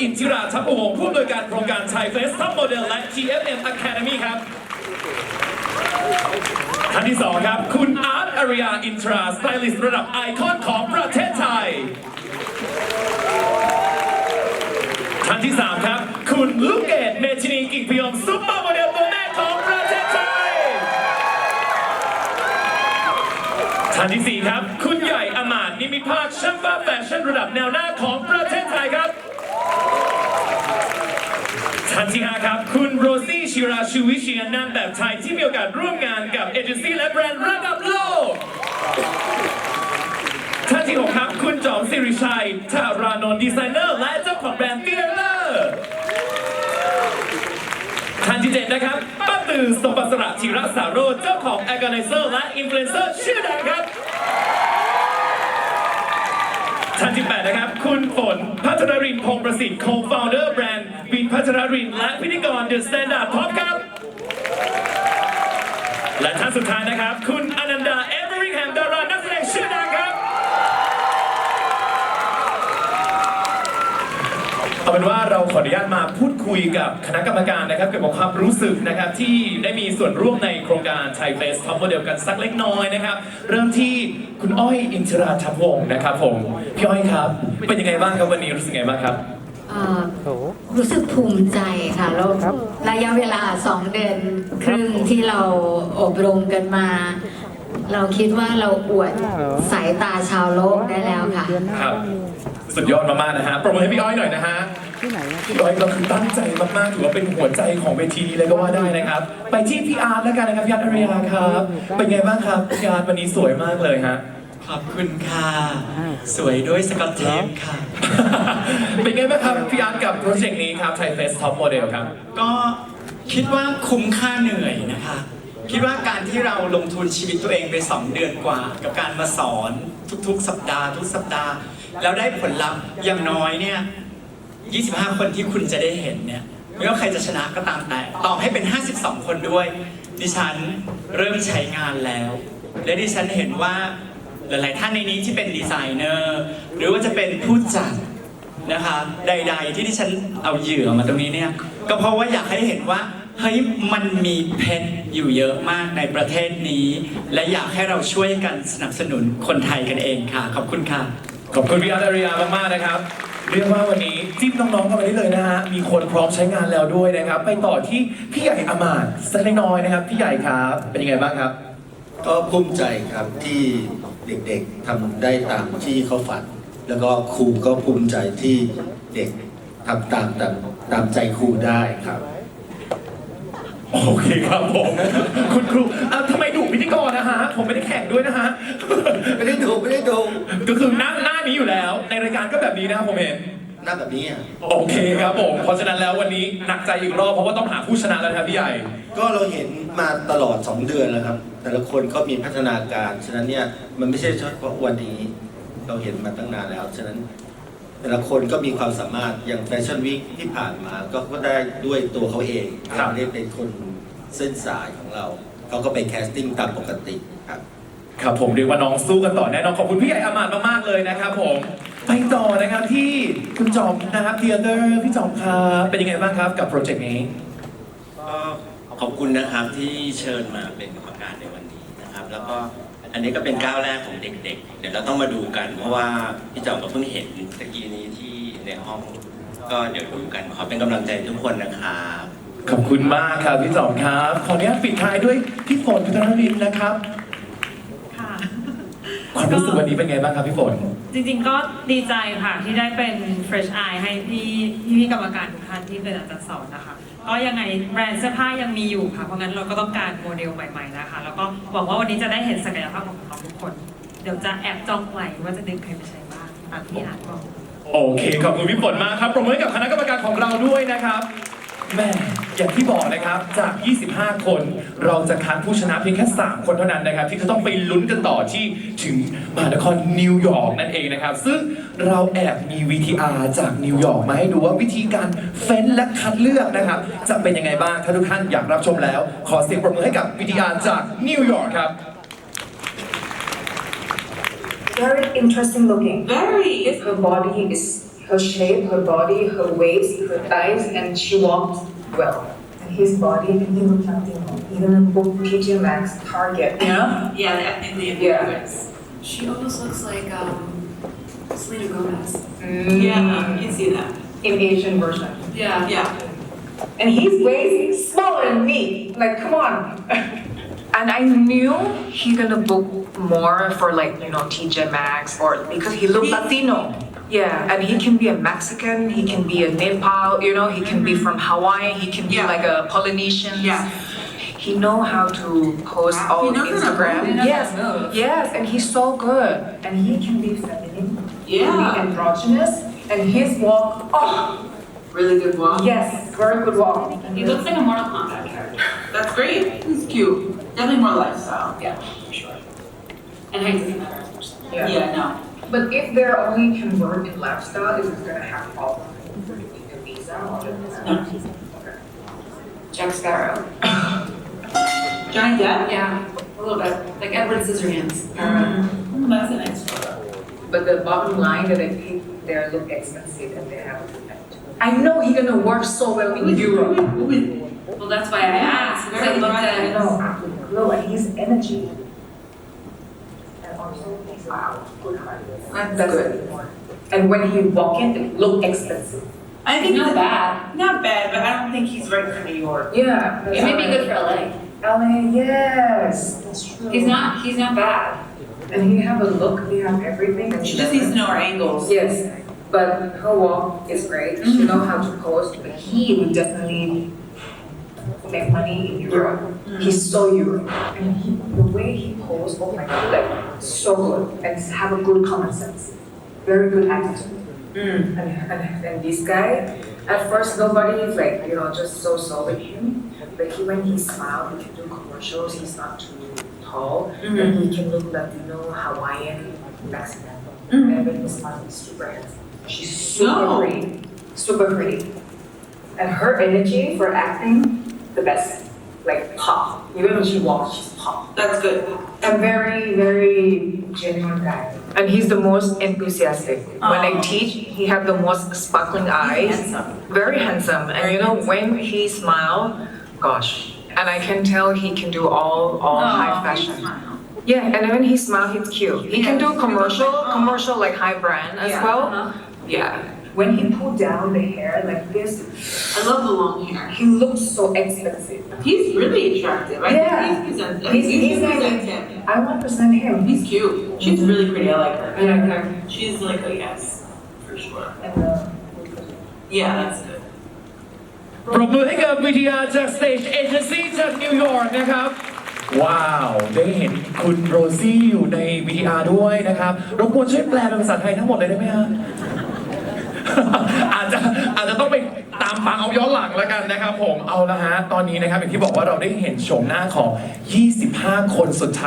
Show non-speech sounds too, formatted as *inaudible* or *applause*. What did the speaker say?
อินทิราทัพวงศ์ผู้อำนวยการโครงการชายเฟสท็อปโมเดลและ TFM Academy ครับท่านที่สองครับ คุณอาร์ตอาริยาอินทราสไตลิสต์ระดับไอคอนของประเทศไทยท่านที่สามครับ คุณลูกเกดเมชินีกิ่งพยองซุปเปอร์โมเดลตัวแม่ของประเทศไทยท่านที่สี่ครับ คุณใหญ่อมาตนิมิภาคช่างฟ้าแฟชั่นระดับแนวหน้าของประเทศไทยครับ ท่านที่ห้าครับ คุณโรซี่ชิราชูวิเชียนนางแบบไทยที่มีโอกาสร่วมงานกับเอเจนซี่และแบรนด์ระดับโลก ท่านที่หกครับ คุณจอมสิริชัยทารานนท์ดีไซเนอร์ และเจ้าของแบรนด์เตียเลอร์ท่านที่เจ็ดนะครับป้าตือสมบัติสระธีระสาโรเจ้าของ a อ g a n i z e r และอินฟลูเอนเซอร์ชื่อดังครับท่านที่ 8 นะครับ คุณฝนพัทรรินพงประสิทธิ์ co-founder แบรนด์ วินพัทรรินและพิธีกร The Standard Pop ครับ และท่านสุดท้ายนะครับ คุณอนันดาเอเวอริงแฮมดารานักแสดงชื่อดังครับเอาเป็นว่าเราขออนุญาตมาพูดคุยกับคณะกรรมการนะครับเกี่ยวกับความรู้สึกนะครับที่ได้มีส่วนร่วมในโครงการไทยเฟสท็อปโมเดลกันสักเล็กน้อยนะครับ เริ่มที่คุณอ้อยอินทราทัพวงศ์นะครับผมพี่อ้อยครับ เป็นยังไงบ้างครับวันนี้รู้สึกไงบ้างครับ รู้สึกภูมิใจค่ะแล้วระยะเวลาสองเดือนครึ่งที่เราอบรมกันมา เราคิดว่าเราอวดสายตาชาวโลกได้แล้วค่ะครับสุดยอดมากๆนะฮะปรบมือให้พี่อ้อยหน่อยนะฮะที่ไหนอะพี่อ้อยก็คือตั้งใจมากๆถือว่าเป็นหัวใจของเวทีนี้เลยก็ว่าได้นะครับ ไปที่พี่อาร์ตแล้วกันนะครับพี่อาร์ตอารยาครับ เป็นไงบ้างครับพี่อาร์ตวันนี้สวยมากเลยฮะ ขอบคุณค่ะ สวยด้วยสกอตเทปค่ะ เป็นไงบ้างครับพี่อาร์ตกับโปรเจกต์นี้ครับไทยเฟสท็อปโมเดลครับ ก็คิดว่าคุ้มค่าเหนื่อยนะคะ คิดว่าการที่เราลงทุนชีวิตตัวเองไป 2 เดือนกว่า กับการมาสอนทุกๆ สัปดาห์ ทุกสัปดาห์ แล้วได้ผลลัพธ์อย่างน้อยเนี่ย 25 คนที่คุณจะได้เห็นเนี่ยไม่ว่าใครจะชนะก็ตามแต่ต่อให้เป็น 52 คนด้วย ดิฉันเริ่มใช้งานแล้ว และดิฉันเห็นว่า หลาย ๆ ท่านในนี้ที่เป็นดีไซเนอร์หรือว่าจะเป็นผู้จัดนะคะใด ๆ ที่ที่ฉันเอาเหยื่อมาตรงนี้เนี่ยก็เพราะว่าอยากให้เห็นว่าเฮ้ยมันมีเพชรอยู่เยอะมากในประเทศนี้ และอยากให้เราช่วยกันสนับสนุนคนไทยกันเองค่ะ ขอบคุณค่ะ ขอบคุณพี่อาร์ตอารยามากๆนะครับ เรียกว่าวันนี้จิ้มน้องๆกันไปได้เลยนะฮะมีคนพร้อมใช้งานแล้วด้วยนะครับ ไปต่อที่พี่ใหญ่อมาตย์สักเล็กน้อยนะครับพี่ใหญ่ครับเป็นยังไงบ้างครับ ก็ภูมิใจครับที่เด็กๆทำได้ตามที่เขาฝัน แล้วก็ครูก็ภูมิใจที่เด็กทำตามตามตามใจครูได้ครับ โอเคครับผม คุณครูอะทำไมดุพิธีกรนะฮะ ผมไม่ได้แข่งด้วยนะฮะ ไม่ได้ดูไม่ได้ดูก็คือหน้าหน้านี้อยู่แล้ว ในรายการก็แบบนี้นะครับผมเห็นห น้าแบบนี้อะโอเคครับผม เพราะฉะนั้นแล้ววันนี้หนักใจอีกรอบเพราะว่าต้องหาผู้ชนะแล้วนะครับพี่ใหญ่ ก็เราเห็นมาตลอด 2 เดือนแล้วครับ แต่ละคนก็มีพัฒนาการ ฉะนั้นเนี่ยมันไม่ใช่เฉพาะวันนี้เราเห็นมาตั้งนานแล้ว ฉะนั้นแต่ละคนก็มีความสามารถอย่างแฟชั่นวีคที่ผ่านมาก็ก็ได้ด้วยตัวเขาเองครับ ไม่ได้เป็นคนเส้นสายของเราเขาก็ไปแคสติ้งตามปกติครับ ครับผมเรียกว่าน้องสู้กันต่อแน่นอนขอบคุณพี่ใหญ่อามาตย์มากๆเลยนะครับผมไปต่อนะครับที่คุณจอมนะครับเทียเตอร์พี่จอมครับเป็นยังไงบ้างครับกับโปรเจกต์นี้ ก็ขอบคุณนะครับที่เชิญมาเป็นกรรมการในวันนี้นะครับ แล้วก็อันนี้ก็เป็นก้าวแรกของเด็ก ๆ เดี๋ยวเราต้องมาดูกัน เพราะว่าพี่จอมก็เพิ่งเห็นตะกี้นี้ที่ในห้อง ก็เดี๋ยวดูกันขอเป็นกำลังใจทุกคนนะครับขอบคุณมากครับพี่จอมครับ ขออนุญาตปิดท้ายด้วยพี่ฝนพัทรวินนะครับค่ะ ความรู้สึกวันนี้เป็นไงบ้างครับพี่ฝน จริงๆก็ดีใจค่ะที่ได้เป็น Fresh Eye ให้พี่พี่ๆกรรมการทุกท่านที่เป็นอาจารย์สอนนะคะ ก็ยังไงแบรนด์เสื้อผ้ายังมีอยู่ค่ะ เพราะงั้นเราก็ต้องการโมเดลใหม่ๆนะคะ แล้วก็หวังว่าวันนี้จะได้เห็นศักยภาพของน้องๆทุกคน เดี๋ยวจะแอบจ้องไว้ว่าจะดึงใครไปใช้บ้างตามที่อ่านบอกโอเคขอบคุณพี่ฝนมากครับปรบมือให้กับคณะกรรมการของเราด้วยนะครับแม่ อย่างที่บอกนะครับจาก 25 คน เราจะคัดผู้ชนะเพียงแค่ 3 คนเท่านั้นนะครับ ที่จะต้องไปลุ้นกันต่อที่ถึงมหานครนิวยอร์กนั่นเองนะครับ ซึ่งเราแอบมี VTR จากนิวยอร์กมาให้ดูว่าวิธีการเฟ้นและคัดเลือกนะครับ จะเป็นยังไงบ้างถ้าทุกท่านอยากรับชมแล้ว ขอเสียงปรบมือให้กับ VTR จากนิวยอร์กครับ very interesting looking. Very. Her body is her shape, her body, her waist, her thighs, and she walks well. And his body, and he looks nothing wrong. Even in book TJ Maxx, Target. Yeah, yeah, I think the Yeah. She almost looks like um, Selena Gomez. Yeah, you can see that. In Asian version. Yeah. Yeah. And he's way smaller than me. Like, come on. *laughs* And I knew he gonna book more for like, you know, TJ Maxx or because he looked Latino. Yeah, and he can be a Mexican, he can be a Nepal, you know, he can be mm-hmm. from Hawaii, he can be Yeah. like a Polynesian. Yeah. He know how to post Wow. all He knows how to Instagram. move. Yes, how to move. yes, and he's so good. And he can be feminine, Yeah. can be androgynous, and his walk, oh, Really good walk. yes, very good walk. He looks like a Mortal Kombat character. That's great. He's cute. Definitely more lifestyle. Yeah, for sure. And height doesn't matter. Yeah. Yeah, no. But if they're only can work in lifestyle, is it gonna have problem with the visa or the visa? Okay. Jack Sparrow. Johnny Depp? Yeah, a little bit. Like Edward Scissorhands. Mm, That's a nice photo. But the bottom line that they pick, they look expensive and they have a good effect. I know he's gonna work so well in Europe. Well, that's why I asked. Because I looked I at. know, after the and his energy. And wow, good. That's good. And when he walk in, it look expensive. I think Not that- bad. Not bad, but I don't think he's right for New York. Yeah. It may be good for LA. LA, yes, that's true. He's not, he's not bad. And he have a look, he have everything. She just needs to know her angles. Yes, but her walk is great. She mm-hmm. know how to pose, but he would definitely make money in Europe. Mm-hmm. He's so Europe, and he, the way he pose, oh my god, like so good, and have a good common sense, very good attitude. Mm. And, and, and this guy, at first nobody is like, you know, just so so with him. But he, when he smiles, he can do commercials. He's not too tall, mm-hmm. and he can look Latino, Hawaiian, Mexican. Mm-hmm. And when he smiles, he's super handsome. She's super No. pretty, super pretty. And her energy for acting, the best. Like pop. Even when she walks, she's pop. That's good. A very, very genuine guy. And he's the most enthusiastic. When I oh. teach, he have the most sparkling eyes. handsome. Very handsome. And you know, when he smile, gosh. And I can tell he can do all, all oh, high fashion. Yeah, and when he smile, he's cute. He can do commercial, oh. commercial like high brand as Yeah, well. Uh-huh. Yeah When he pulled down the hair like this, I love the long hair. he looks so expensive. He's really attractive. I Yeah. think he's present. He's- you he's can like- present him. I want to present him. He's cute. She's really pretty. I like her. I like her. She's like a yes, for sure. And, uh, Yeah, that's good. ปรบมือให้กับวิทยาจาก Stage Agency จากนิวยอร์กนะครับ ว้าว ได้เห็นคุณโรซี่อยู่ใน VTR ด้วยนะครับ รบกวนช่วยแปลเป็นภาษาไทยทั้งหมดเลยได้ไหมฮะ อาจจะอาจจะต้องไปตามฟังเอาย้อนหลังแล้วกันนะครับผมเอาละฮะตอนนี้นะครับอย่างที่บอกว่าเราได้เห็นโฉมหน้าของ 25 คนสุดท้าย